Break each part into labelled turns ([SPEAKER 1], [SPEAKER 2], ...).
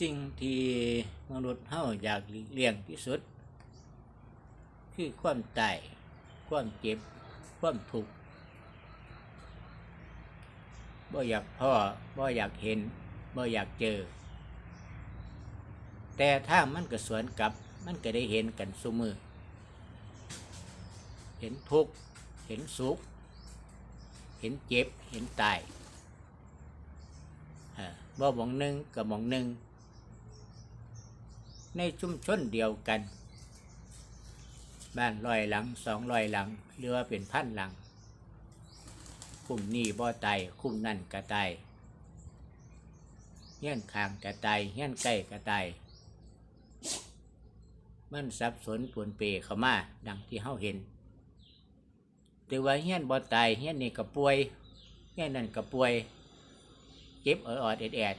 [SPEAKER 1] สิ่งที่มนุษย์เฮาอยากหลีกเลี่ยงที่สุด คือความตายความเจ็บ ความทุกข์บ่อยากพ่อบ่อยากเห็นบ่อยากเจอ แต่ถ้ามันก็สวนกลับ มันก็ได้เห็นกันซุมือ เห็นทุกข์ เห็นสุข เห็นเจ็บ เห็นตายบ่มองหนึ่งกับมองหนึ่ง ในชุมชนเดียวกัน บ้านลอยหลังสองลอยหลัง หรือว่าเป็นพันหลัง คุ้มนี่บ่ตายคุ้มนั่นกระตายเฮี้ยนคางกระตายเฮี้ยนใกล้กระตายมันสับสนปวนเปเข้ามาดังที่เฮาเห็นแต่ว่าเฮี้ยนบ่ตายเฮี้ยนนี่ก็ป่วยเฮี้ยนนั่นก็ป่วย เจ็บออดแอด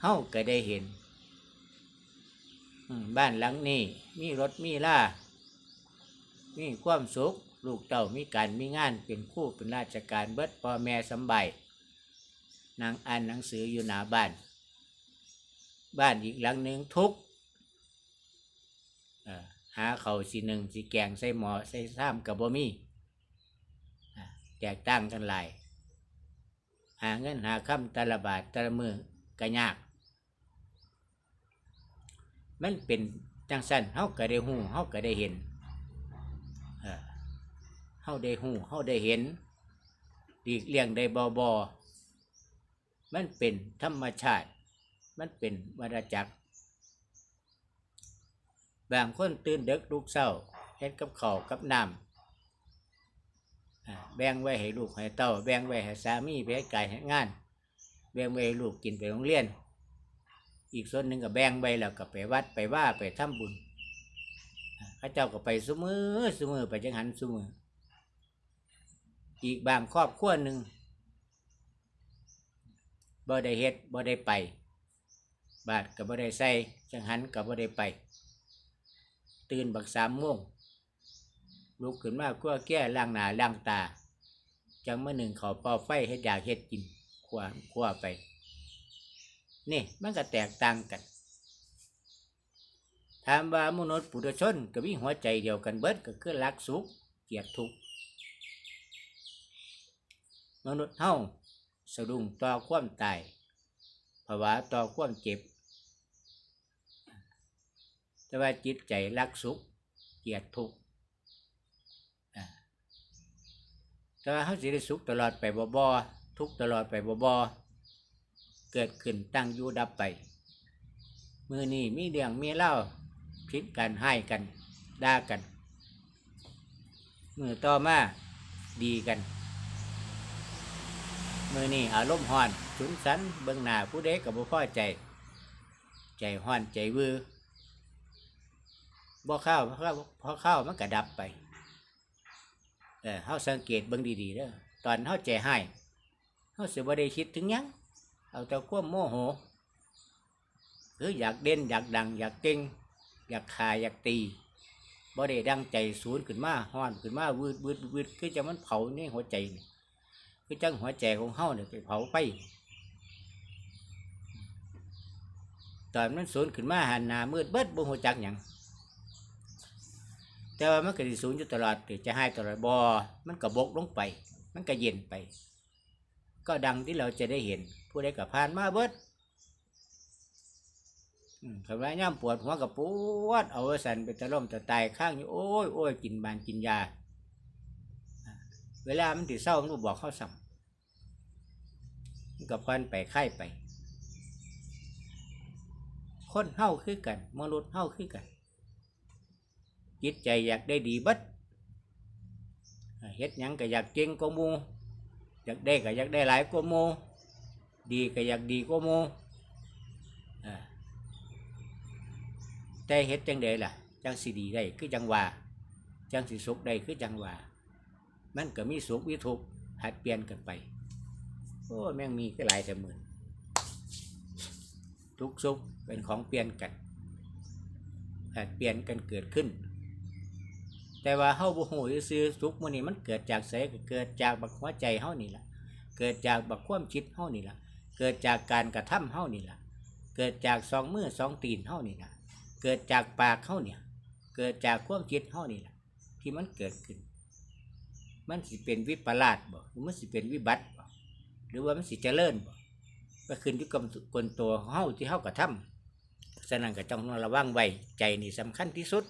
[SPEAKER 1] เฮาก็ได้เห็น บ้านหลังนี้ มีรถมีล่ามีความสุข ลูกเต่ามีการมีงานเป็นคู่เป็นราชการเบิดพ่อแม่สำบายนางอ่านหนังสืออยู่หน้าบ้าน บ้านอีกหลังหนึ่งทุกหาเขาสีหนึ่งสีแกงใส่หมอใส่ซ้ำกับบ่มีแตกต่างกันหลายหาเงินหาคำแตละบาทตละมือก็ยาก มันเป็นจังสันเฮาก็ได้หูเฮาก็ได้เห็นเออเฮาได้หูเฮาได้เห็นดีกเลี่ยงได้บอบอมันเป็นธรรมชาติ มันเป็นวัฏจักรบางคนตื่นเด็กลูกเศร้าเฮ็ดกับข้าวกับน้ำแบ่งไว้ให้ลูกให้เต้า แบ่งไว้ให้สามีไปให้ไก่ให้งาน แบ่งไว้ให้ลูกกินไปโรงเรียน อีกส่วนหนึ่งก็แบ่งไปแล้วก็ไปวัดไปว่าไปทำบุญอ่าพระเจ้าก็ไปสุมือสุมือไปจังหันสุมือ อีกบางครอบครัวหนึ่งบ่ได้เฮ็ดบ่ได้ไป บาทก็บ่ได้ใส่จังหันก็บ่ได้ไป ตื่นบักสามโมงลุกขึ้นมากั้วแก้ล้างหน้าล้างตา จังเมื่อหนึ่งเขาป่าไฟเฮ็ดอยากเฮ็ดกินขวาขวาไป นี่มันก็แตกต่างกัน ถามว่ามนุษย์ปุถุชนก็มีหัวใจเดียวกันเบิดก็คือรักสุขเกลียดทุกข์มนุษย์เฮาสะดุ้งต่อความตายภาวะต่อความเจ็บ แต่ว่าจิตใจรักสุขเกลียดทุกข์แต่ว่าเขาสิได้สุขตลอดไปบ่บ่ทุกตลอดไปบ่บ่ เกิดขึ้นตั้งอยู่ดับไป มือนี้มีเดียงมีเล่าพิษกันให้กันด่ากัน มือต่อมาดีกัน มือนี้อารมณ์ฮ้อนสุนสันเบื้องหน้าผู้ใดกับบ่พอใจ ใจฮ้อนใจวือบ่เข้าเพราะพอข้าวมันก็ดับไป เออเฮาสังเกตเบิ่งดีๆเด้อตอนเฮาใจให้เฮาสิบ่ได้คิดถึงยัง เอาแต่ความโมโหคืออยากเด่นอยากดัง อยากเก่งอยากขายอยากตีบ่ได้ดังใจสูนขึ้นมาฮ้อนขึ้นมาวืดวืดวืดคือจังมันเผาในหัวใจนี่คือจังหัวใจของเฮาเนี่ยไปเผาไปตอนมันสูนขึ้นมาหันหน้ามืดเบิดบ่ฮู้จักหยังแต่ว่ามันก็สิสูงอยู่ตลอดจะให้ตลอดบอมันก็บกลงไป มันก็เย็นไป ก็ดังที่เราจะได้เห็น ผู้ใดกับผ่านมาเบิดคำว่าย่ำปวดหัวกับปวดเอาสันไปตะล่มตะตายข้างอยู่โอ้ยโอ้ยกินบานกินยา เวลามันติเศร้ามันก็บอกเข้าสั่มันกับพันไปไข้ไป คนเฮาคือกันมนุษย์เฮาคือกัน จิตใจอยากได้ดีเบัดเฮ็ดยังก็อยากเก่งกว่ามูอยากได้ก็อยากได้หลายกว่ามู ดีก็อยากดีกว่าหมูอ่าแต่เฮ็ดจังใดล่ะ จังสิดีได้คือจังว่า จังสิสุขได้คือจังว่า มันก็มีสุขมีทุกข์หัดเปลี่ยนกันไป โอ้แม่งมีก็หลายแต่หมื่นทุกสุขเป็นของเปลี่ยนกันหัดเปลี่ยนกันเกิดขึ้น แต่ว่าเฮาบ่ฮู้ซื่อสุขมื้อนี้มันเกิดจากไสก็เกิดจากบักหัวใจเฮานี่ล่ะเกิดจากบักความคิดเฮานี่ล่ะ เกิดจากการกระทำเฮานี่ล่ะ เกิดจากสองมือสองตีนเฮานี่ล่ะ เกิดจากปากเฮาเนี่ย เกิดจากความคิดเฮานี่ล่ะ ที่มันเกิดขึ้น มันสิเป็นวิปลาสบ่หรือมันสิเป็นวิบัติบ่หรือว่ามันสิเจริญบ่ก็ขึ้นอยู่กับกลตัวเฮาที่เฮากระทำฉะนั้นก็ต้องระวังไว้ใจนี่สำคัญที่สุด